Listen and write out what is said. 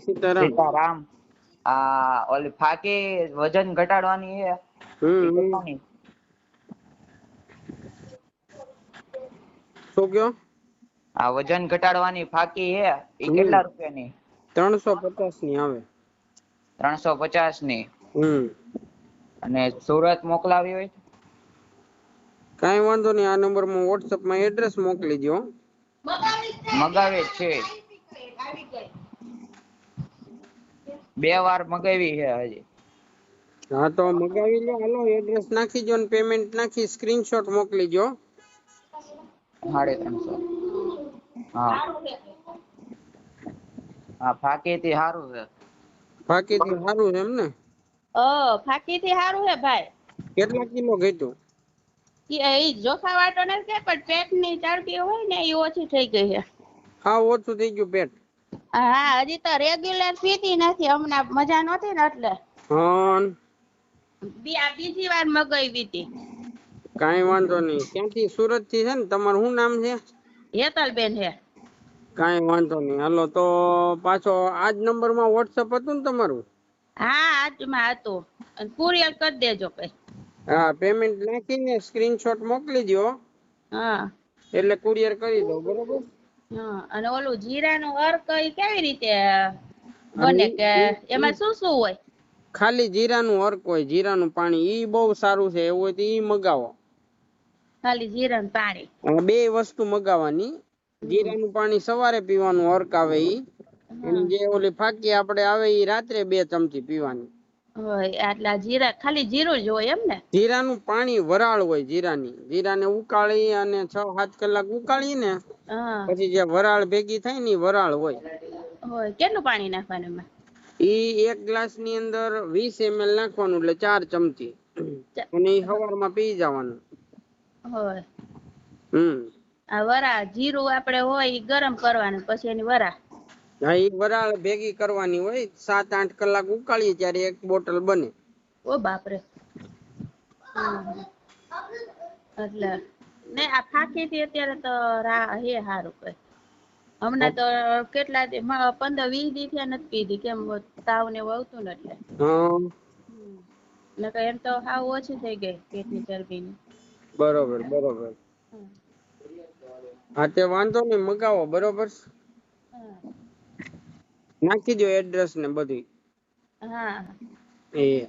સીતારામ. સીતારામ. આ ઓલી ફાકી વજન ઘટાડવાની છે. હમ? શું કયો? આ વજન ઘટાડવાની ફાકી હે એ કેટલા રૂપિયાની? ત્રણસો પચાસની આવે. ત્રણસો પચાસની હમ. અને સુરત મોકલાવી હોય? કાઈ વાંધો નહીં આ નંબરમાં વોટ્સઅપમાં એડ્રેસ મોકલી દો મગાવે છે. બે વાર મગાવી છે હજી. હા તો મગાવી લો. હાલો એડ્રેસ નાખી દો ને પેમેન્ટ નાખી સ્ક્રીનશોટ મોકલી દો સાડે ત્રણસો. હા. હા ફાકી થી સારું છે. બાકી તો સારું છે એમ ને? ઓ ફાકી થી સારું હે ભાઈ. કેટલા કિલો ઘટ્યું? ઈ ઈ જોખા વાટો નથી કે પણ પેટની ચરબી હોય ને એ ઓછી થઈ ગઈ છે. હા ઓછું થઈ ગયું પેટ. હા હજી તો રેગ્યુલર પીતી નથી હમણાં મજા નહોતી ને એટલે. હમ બી બીજી વાર મગાવી હતી. કાઈ વાંધો નહીં. ક્યાંથી? સુરતથી છે ને? તમારું શું નામ છે? હેતલબેન હે કાઈ વાંધો નહીં. હાલો તો પાછો આજ નંબરમાં વોટ્સઅપ હતું ને તમારું? હા આજમાં હતું. કુરિયર કરી દેજો કઈ. હા પેમેન્ટ નાખીને સ્ક્રીનશોટ મોકલી દો હા. એટલે કુરિયર કરી દો બરોબર? અને ઓલું જીરાનું અર્ક કેવી રીતે બને કે એમાં શું શું હોય? ખાલી જીરાનું અર્ક હોય જીરાનું પાણી ઈ બહુ સારું છે એવું હોય તો ઈ મગાવો. ખાલી જીરાનું પાણી. બે વસ્તુ મગાવવાની જીરાનું પાણી સવારે પીવાનું અર્ક આવે ઈ અને જે ઓલી ફાકી આપણે આવે ઈ રાત્રે બે ચમચી પીવાની. આટલા જીરા ખાલી જીરું જ હોય એમ ને? જીરાનું પાણી વરાળ હોય જીરાની. જીરાને ઉકાળી અને છ સાત કલાક ઉકાળી ને પછી જે વરાળ ભેગી થાય ને વરાળ હોય. હોય કેટલું પાણી નાખવાનું એમાં? ઈ એક ગ્લાસની અંદર વીસ ml નાખવાનું એટલે ચાર ચમચી. અને ઈ સવારમાં પી જવાનું. હોય હમ. આ વરા જીરું આપણે હોય ઈ ગરમ કરવાનું પછી એની વરા હા એ વરાળ ભેગી કરવાની હોય સાત આઠ કલાક ઉકાળીએ ત્યારે એક બોટલ બને. ઓ બાપરે. એટલે ને આ ફાંકી થી અત્યારે તો રા હે હારું કઈ. હમણાં તો કેટલા દી પંદર વીસ દી થયા નથી પીધી કેમ તાવ ને આવતું ને એટલે નકર એમ તો હાવ ઓછી થઈ ગઈ પેટની ચરબીની. બરોબર બરોબર. હા તે વાંધો નહીં મગાવો બરોબર. નાખી દો એડ્રેસ ને બધું. હા. એ